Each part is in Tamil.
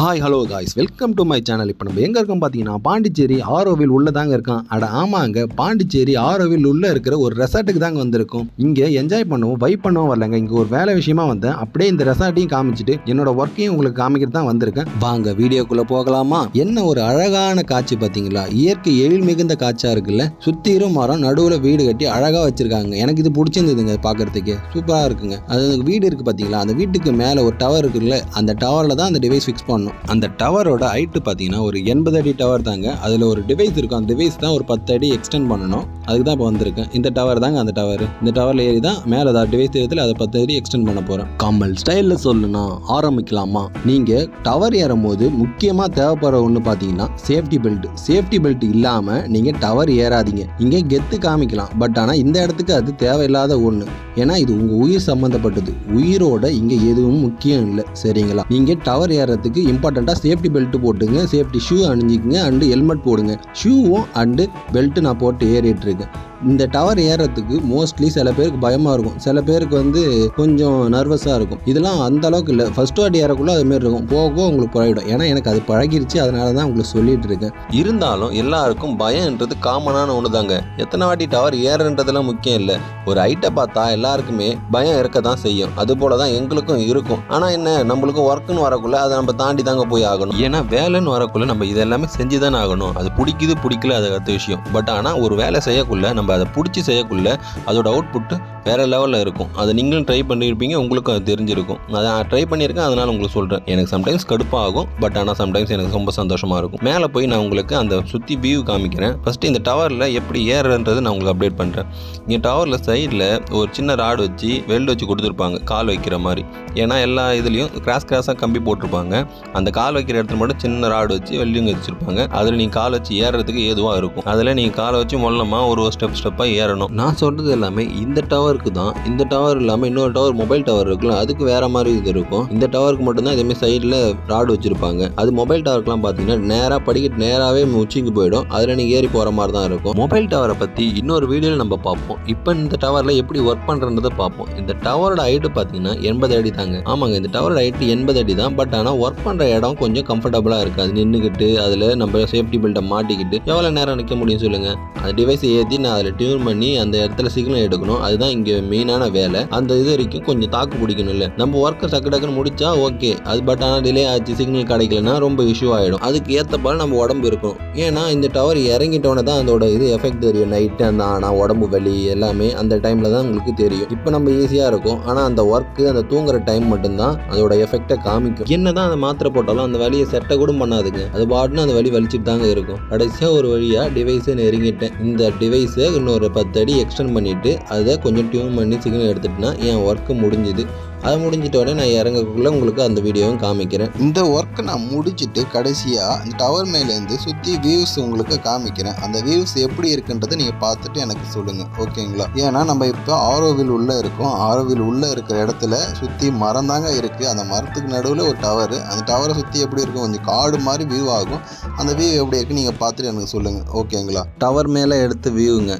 Hi hello guys welcome to my channel இப்போ நம்ம எங்கே இருக்கோம் பார்த்தீங்கன்னா பாண்டிச்சேரி ஆரோவில் உள்ளே தாங்க இருக்கான் அட ஆமாங்க. பாண்டிச்சேரி ஆரோவில் உள்ள இருக்கிற ஒரு ரெசார்ட்டுக்கு தாங்க வந்திருக்கோம். இங்கே என்ஜாய் பண்ணவும் வைப் பண்ணவும் வரலங்க. இங்கே ஒரு வேலை விஷயமா வந்தேன். அப்படியே இந்த ரெசார்ட்டையும் காமிச்சிட்டு என்னோட ஒர்க்கையும் உங்களுக்கு காமிக்கிட்டு தான் வந்திருக்கேன். வாங்க வீடியோக்குள்ளே போகலாமா? என்ன ஒரு அழகான காட்சி பார்த்தீங்களா இயற்கை எழில் மிகுந்த காட்சியாக இருக்குல்ல? சுற்றிலும் மரம் நடுவில் வீடு கட்டி அழகாக வச்சிருக்காங்க. எனக்கு இது பிடிச்சிருந்ததுங்க பார்க்கறதுக்கு சூப்பராக இருக்குங்க. அது வீடு இருக்குது பார்த்தீங்களா அந்த வீட்டுக்கு மேலே ஒரு டவர் இருக்குல்ல? அந்த டவரில் தான் அந்த டிவைஸ் ஃபிக்ஸ் பண்ணணும். அந்த டவரோட ஹைட்டு பார்த்தீங்கன்னா ஒரு எண்பது அடி டவர் தாங்க. அதில் ஒரு டிவைஸ் இருக்கும். அந்த டிவைஸ் தான் ஒரு பத்து அடி எக்ஸ்டெண்ட் பண்ணணும். அதுக்கு தான் இப்போ வந்திருக்கேன் இந்த டவர் தாங்க அந்த டவர் இந்த டவரில் ஏறி தான் மேலே ஏதாவது டிவைஸ் ஏறதுல அதை பத்து அடி எக்ஸ்டெண்ட் பண்ண போகிறேன் கமல் ஸ்டைலில் சொல்லுனா ஆரம்பிக்கலாமா? நீங்கள் டவர் ஏறும் போது முக்கியமாக தேவைப்படுற ஒன்று பார்த்தீங்கன்னா சேஃப்டி பெல்ட் சேஃப்டி பெல்ட் இல்லாமல் நீங்கள் டவர் ஏறாதீங்க. இங்கே கெத்து காமிக்கலாம். பட் ஆனால் இந்த இடத்துக்கு அது தேவையில்லாத ஒன்று ஏன்னா இது உங்கள் உயிர் சம்மந்தப்பட்டது உயிரோட இங்கே எதுவும் முக்கியம் இல்லை. சரிங்களா? நீங்கள் டவர் ஏறத்துக்கு இம்பார்ட்டண்ட்டாக சேஃப்டி பெல்ட் போட்டுங்க சேஃப்டி ஷூ அணிஞ்சிக்கங்க அண்டு ஹெல்மெட் போடுங்க. ஷூவும் அண்டு பெல்ட்டு நான் போட்டு ஏறிட்டுருக்கேன் இந்த டவர் ஏறுறதுக்கு மோஸ்ட்லி சில பேருக்கு பயமாக இருக்கும். சில பேருக்கு வந்து கொஞ்சம் நர்வஸாக இருக்கும். இதெல்லாம் அந்த அளவுக்கு இல்லை. ஃபர்ஸ்ட் வாட்டி ஏறக்குள்ள அது மாதிரி இருக்கும். போக போக உங்களுக்கு பழகிடும். ஏன்னா எனக்கு அது பழகிருச்சு. அதனால தான் உங்களுக்கு சொல்லிட்டு இருக்கேன். இருந்தாலும் எல்லாருக்கும் பயம்ன்றது காமனான ஒன்று தாங்க எத்தனை வாட்டி டவர் ஏறுன்றதுலாம் முக்கியம் இல்லை. ஒரு ஹைட்டை பார்த்தா எல்லாருக்குமே பயம் இருக்க தான் செய்யும். அது போல தான் எங்களுக்கும் இருக்கும். ஆனால் என்ன? நம்மளுக்கும் ஒர்க்குன்னு வரக்குள்ள அதை நம்ம தாண்டி தாங்க போய் ஆகணும். ஏன்னா வேலைன்னு வரக்குள்ள நம்ம இதெல்லாமே செஞ்சு தானே ஆகணும். அது பிடிக்குது பிடிக்கல அது அடுத்த விஷயம். பட் ஆனால் ஒரு வேலை செய்யக்குள்ள நம்ம அதை பிடிச்சி செய்யக்குள்ள அதோட அவுட்புட்டு வேறு லெவலில் இருக்கும். அதை நீங்களும் ட்ரை பண்ணியிருப்பீங்க உங்களுக்கும் அது தெரிஞ்சிருக்கும். அதை நான் ட்ரை பண்ணியிருக்கேன் அதனால் உங்களுக்கு சொல்கிறேன் எனக்கு சம்டைம்ஸ் கடுப்பாகும் பட் ஆனால் சம்டைம்ஸ் எனக்கு ரொம்ப சந்தோஷமாக இருக்கும். மேலே போய் நான் உங்களுக்கு அந்த சுற்றி வியூ காமிக்கிறேன். ஃபஸ்ட்டு இந்த டவரில் எப்படி ஏறுன்றது நான் உங்களுக்கு அப்டேட் பண்ணுறேன் இங்கே டவரில் சைடில் ஒரு சின்ன ராடு வச்சு வெல்டு வச்சு கொடுத்துருப்பாங்க கால் வைக்கிற மாதிரி. ஏன்னா எல்லா இதுலேயும் கிராஸ் கிராஸாக கம்பி போட்டிருப்பாங்க. அந்த கால் வைக்கிற இடத்துல மட்டும் சின்ன ராடு வச்சு வெல்டிங் வச்சுருப்பாங்க. அதில் நீங்கள் கால் வச்சு ஏறுறதுக்கு ஏதுவாக இருக்கும். அதில் நீங்கள் காலை வச்சு மொல்லமாக ஒரு ஸ்டெப் ஸ்டெப்பாக ஏறணும். நான் சொல்கிறது எல்லாமே இந்த டவருக்கு தான். இந்த டவர் இல்லாமல் இன்னொரு டவர் மொபைல் டவர் இருக்குல்ல அதுக்கு வேற மாதிரி இது இருக்கும். இந்த டவருக்கு மட்டும்தான் இதேமாதிரி சைடில் ராடு வச்சுருப்பாங்க. அது மொபைல் டவருக்குலாம் பார்த்தீங்கன்னா நேராக படிக்கட்டு நேராகவே உச்சிக்கு போயிடும். அதில் நீங்கள் ஏறி போகிற மாதிரி தான் இருக்கும். மொபைல் டவரை பற்றி இன்னொரு வீடியோவில் நம்ம பார்ப்போம். இப்போ இந்த டவரில் எப்படி ஒர்க் பண்ணுறதை பார்ப்போம். இந்த டவரோட ஹைட்டு பார்த்தீங்கன்னா எண்பது அடி தாங்க. ஆமாங்க இந்த டவரோட ஹைட்டு எண்பது அடி தான். பட் ஆனால் ஒர்க் பண்ணுற இடம் கொஞ்சம் கம்ஃபர்டபுளாக இருக்காது நின்றுக்கிட்டு அதில் நம்ம சேஃப்டி பெல்ட்டை மாட்டிக்கிட்டு எவ்வளோ நேரம் நிற்க முடியும் சொல்லுங்கள் அந்த டிவைஸை ஏற்றி நான் அதில் டியூன் பண்ணி அந்த இடத்துல சிக்னல் எடுக்கணும். அதுதான் இங்கே மெயினான வேலை. அந்த இது வரைக்கும் கொஞ்சம் தாக்கு பிடிக்கணும் இல்லை. நம்ம ஒர்க்கை டக்கு டக்குன்னு முடிச்சா ஓகே அது பட் ஆனால் டிலே ஆச்சு சிக்னல் கிடைக்கலன்னா ரொம்ப இஷ்யூ ஆகிடும் அதுக்கு ஏற்ற நம்ம உடம்பு இருக்கும் ஏன்னா இந்த டவர் இறங்கிட்டோன்னே தான் அதோட இது எஃபெக்ட் தெரியும். நைட்டு அந்த ஆனால் உடம்பு வலி எல்லாமே அந்த டைமில் தான் உங்களுக்கு தெரியும். இப்போ நம்ம ஈஸியாக இருக்கும். ஆனால் அந்த ஒர்க்கு அந்த தூங்குற டைம் மட்டும்தான் அதோட எஃபெக்டை காமிக்கும். என்ன தான் அந்த மாத்திரை போட்டாலும் அந்த வலியை செட்டை கூட பண்ணாதுங்க. அது பாட்டுன்னு அந்த வலி வலிச்சுட்டு தாங்க இருக்கும். கடைசியாக ஒரு வழியாக டிவைஸை நெருங்கிட்டேன். இந்த டிவைஸை இன்னொரு பத்து அடி எக்ஸ்டெண்ட் பண்ணிவிட்டு அதை கொஞ்சம் டியூன் பண்ணி சிக்னல் எடுத்துட்டுனா என் ஒர்க்கு முடிஞ்சுது. அது முடிஞ்சிட்டோடனே நான் இறங்கக்குள்ளே உங்களுக்கு அந்த வீடியோவும் காமிக்கிறேன். இந்த ஒர்க்கை நான் முடிச்சுட்டு கடைசியாக இந்த டவர் மேலேருந்து சுற்றி வியூஸ் உங்களுக்கு காமிக்கிறேன். அந்த வியூஸ் எப்படி இருக்குன்றதை நீங்கள் பார்த்துட்டு எனக்கு சொல்லுங்கள் ஓகேங்களா ஏன்னா நம்ம இப்போ ஆரோவில் உள்ளே இருக்கோம். ஆரோவில் உள்ளே இருக்கிற இடத்துல சுற்றி மரம் தாங்க இருக்குது அந்த மரத்துக்கு நடுவில் ஒரு டவர் அந்த டவரை சுற்றி எப்படி இருக்கும்? கொஞ்சம் காடு மாதிரி வியூ ஆகும். அந்த வியூ எப்படி இருக்குன்னு நீங்கள் பார்த்துட்டு எனக்கு சொல்லுங்கள் ஓகேங்களா டவர் மேலே எடுத்த வியூங்க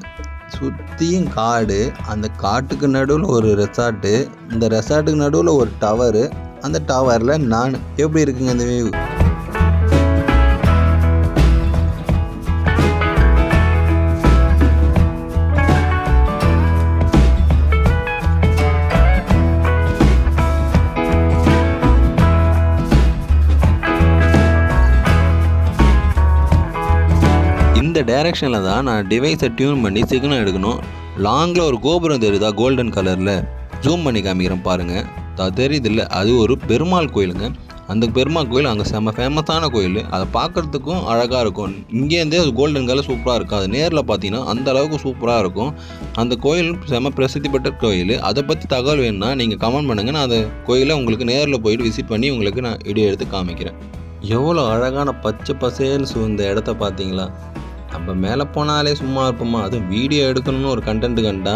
சுற்றியும் காடு அந்த காட்டுக்கு நடுவில் ஒரு ரெசார்ட்டு இந்த ரெசார்ட்டுக்கு நடுவில் ஒரு டவரு அந்த டவரில் நான் எப்படி இருக்குங்க இந்த வியூ இந்த டைரெக்ஷனில் தான் நான் டிவைஸை டியூன் பண்ணி சிக்னல் எடுக்கணும். லாங்கில் ஒரு கோபுரம் தெரியுதா? கோல்டன் கலரில் ஜூம் பண்ணி காமிக்கிறேன் பாருங்கள் அது தெரியுதில்ல? அது ஒரு பெருமாள் கோயிலுங்க. அந்த பெருமாள் கோயில் அங்கே செம்ம ஃபேமஸான கோயில். அதை பார்க்குறதுக்கும் அழகாக இருக்கும். இங்கேருந்தே அது கோல்டன் கலர் சூப்பராக இருக்கும் அது நேரில் பார்த்தீங்கன்னா அந்த அளவுக்கு சூப்பராக இருக்கும். அந்த கோயில் செம்ம பிரசித்தி பெற்ற கோயில். அதை பற்றி தகவல் வேணும்னா நீங்கள் கமெண்ட் பண்ணுங்கள் நான் அந்த கோயிலை உங்களுக்கு நேரில் போயிட்டு விசிட் பண்ணி உங்களுக்கு நான் வீடியோ எடுத்து காமிக்கிறேன். எவ்வளோ அழகான பச்சை பசேல்னு சூழ்ந்த இடத்த பார்த்தீங்களா? நம்ம மேலே போனாலே சும்மா இருப்போமா? அதுவும் வீடியோ எடுக்கணும்னு ஒரு கண்டென்ட் கண்டா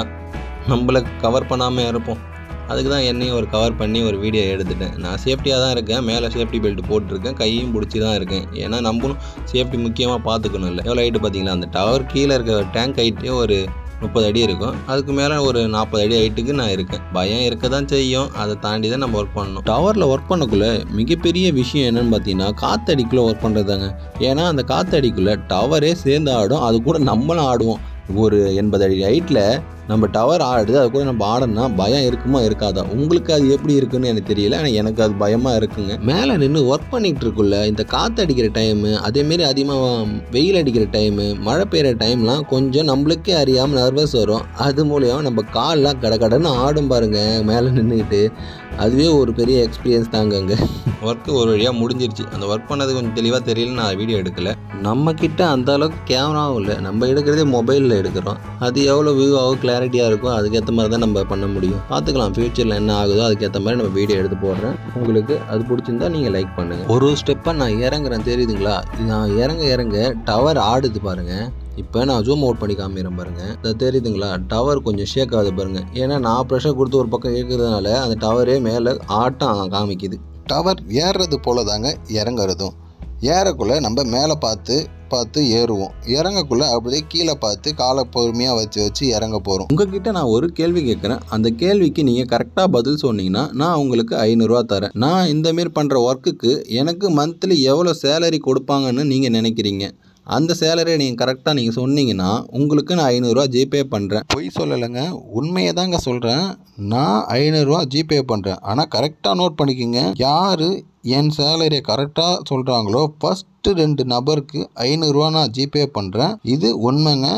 நம்மளை கவர் பண்ணாமல் இருப்போம். அதுக்கு தான் என்னையும் ஒரு கவர் பண்ணி ஒரு வீடியோ எடுத்துட்டேன். நான் சேஃப்டியாக தான் இருக்கேன். மேலே சேஃப்டி பெல்ட் போட்டிருக்கேன். கையும் பிடிச்சி தான் இருக்கேன். ஏன்னா நம்மளும் சேஃப்டி முக்கியமாக பார்த்துக்கணும் இல்லை. எவ்வளோ ஹைட்டு பார்த்தீங்களா? அந்த டவர் கீழே இருக்க டேங்க் ஹைட்டே ஒரு முப்பது அடி இருக்கும். அதுக்கு மேலே ஒரு நாற்பது அடி ஹைட்டுக்கு நான் இருக்கேன். பயம் இருக்க தான் செய்யும். அதை தாண்டி தான் நம்ம ஒர்க் பண்ணணும். டவரில் ஒர்க் பண்ணக்குள்ளே மிகப்பெரிய விஷயம் என்னென்னு பார்த்தீங்கன்னா காத்தடிக்குள்ளே ஒர்க் பண்ணுறதாங்க ஏன்னா அந்த காத்தடிக்குள்ளே டவரே சேர்ந்து ஆடும். அது கூட நம்மளும் ஆடுவோம். ஒரு எண்பது அடி ஹைட்டில் நம்ம டவர் ஆடுது அது கூட நம்ம ஆடணும்னா பயம் இருக்குமா இருக்காதா? உங்களுக்கு அது எப்படி இருக்குன்னு எனக்கு தெரியல ஆனால் எனக்கு அது பயமாக இருக்குங்க. மேலே நின்று ஒர்க் பண்ணிகிட்டு இருக்குள்ள இந்த காற்று அடிக்கிற டைமு அதேமாரி அதிகமாக வெயில் அடிக்கிற டைமு மழை பெய்கிற டைம்லாம் கொஞ்சம் நம்மளுக்கே அறியாமல் நர்வஸ் வரும். அது மூலியம் நம்ம கால்லாம் கட கடன்னு ஆடும் பாருங்க மேலே நின்றுக்கிட்டு அதுவே ஒரு பெரிய எக்ஸ்பீரியன்ஸ் தாங்க அங்கே ஒர்க்கு ஒரு வழியாக முடிஞ்சிருச்சு. அந்த ஒர்க் பண்ணது கொஞ்சம் தெளிவாக தெரியல நான் வீடியோ எடுக்கல. நம்ம கிட்ட அந்த அளவுக்கு கேமராவும் இல்லை. நம்ம எடுக்கிறதே மொபைலில் எடுக்கிறோம். அது எவ்வளோ வியூ ஆகும் கிளாரிட்டியாக இருக்கும். அதுக்கேற்ற மாதிரி தான் நம்ம பண்ண முடியும். பார்த்துக்கலாம். ஃப்யூச்சரில் என்ன ஆகுதோ அதுக்கேற்ற மாதிரி நம்ம வீடியோ எடுத்து போடுறேன். உங்களுக்கு அது பிடிச்சிருந்தா நீங்கள் லைக் பண்ணுங்கள் ஒரு ஸ்டெப்பாக நான் இறங்குறேன். தெரியுதுங்களா? நான் இறங்க இறங்க டவர் ஆடுது பாருங்கள் இப்போ நான் ஜூம் அவுட் பண்ணி காமிக்கிறேன் பாருங்க. அது தெரியுதுங்களா? டவர் கொஞ்சம் ஷேக் ஆகுது பாருங்க. ஏன்னா நான் ப்ரெஷர் கொடுத்து ஒரு பக்கம் இருக்கிறதுனால அந்த டவரே மேலே ஆட்டம் காமிக்குது. டவர் ஏறுறது போல தாங்க இறங்குறதும். ஏறக்குள்ளே நம்ம மேலே பார்த்து பார்த்து ஏறுவோம். இறங்கக்குள்ளே அப்படியே கீழே பார்த்து காலை பொறுமையாக வச்சு வச்சு இறங்க போகிறோம் உங்ககிட்ட நான் ஒரு கேள்வி கேட்குறேன். அந்த கேள்விக்கு நீங்கள் கரெக்டாக பதில் சொன்னீங்கன்னா நான் உங்களுக்கு ஐநூறுரூவா தரேன். நான் இந்தமாரி பண்ணுற ஒர்க்குக்கு எனக்கு மந்த்லி எவ்வளோ சேலரி கொடுப்பாங்கன்னு நீங்கள் நினைக்கிறீங்க? அந்த சேலரியை நீங்கள் கரெக்டாக நீங்கள் சொன்னீங்கன்னா உங்களுக்கு நான் ஐநூறுரூவா ஜிபே பண்ணுறேன் பொய் சொல்லலைங்க. உண்மையை தாங்க சொல்கிறேன் நான் ஐநூறுரூவா ஜிபே பண்ணுறேன் ஆனால் கரெக்டாக நோட் பண்ணிக்கோங்க. யார் என் சேலரியை கரெக்டாக சொல்கிறாங்களோ ஃபஸ்ட்டு ரெண்டு நபருக்கு ஐநூறுரூவா நான் ஜிபே பண்ணுறேன் இது உண்மைங்க.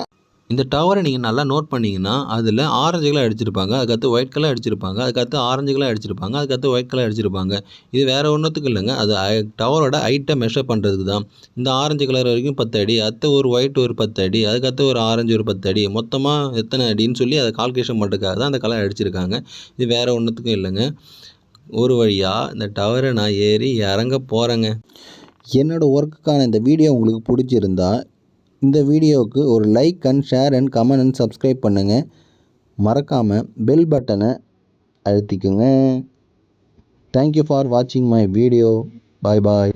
இந்த டவரை நீங்கள் நல்லா நோட் பண்ணிங்கன்னா அதில் ஆரஞ்சு கலர் அடிச்சிருப்பாங்க அதுக்கடுத்து ஒயிட் கலர் அடிச்சிருப்பாங்க அதுக்கடுத்து ஆரஞ்சு கலர் அடிச்சிருப்பாங்க அதுக்கடுத்து ஒயிட் கலர் அடிச்சிருப்பாங்க. இது வேறு ஒன்றுத்துக்கு இல்லைங்க. அது டவரோட ஹைட்டை மெஷர் பண்ணுறதுக்கு தான் இந்த ஆரஞ்சு கலர் வரைக்கும் பத்து அடி அடுத்து ஒரு ஒயிட் ஒரு பத்து அடி அதுக்கடுத்து ஒரு ஆரஞ்சு ஒரு பத்து அடி மொத்தமாக எத்தனை அடின்னு சொல்லி அதை கால்குலேஷன் பண்ணுறதுக்காக தான் அந்த கலர் அடிச்சிருக்காங்க. இது வேறு ஒன்றுத்துக்கும் இல்லைங்க. ஒரு வழியாக இந்த டவரை நான் ஏறி இறங்க போகிறேங்க என்னோடய ஒர்க்குக்கான இந்த வீடியோ உங்களுக்கு பிடிச்சிருந்தா இந்த வீடியோவுக்கு ஒரு like and share and comment and subscribe பண்ணுங்கள் மறக்காமல் பெல் பட்டனை அழுத்திக்கோங்க. தேங்க்யூ ஃபார் வாட்சிங் மை வீடியோ பாய் பாய்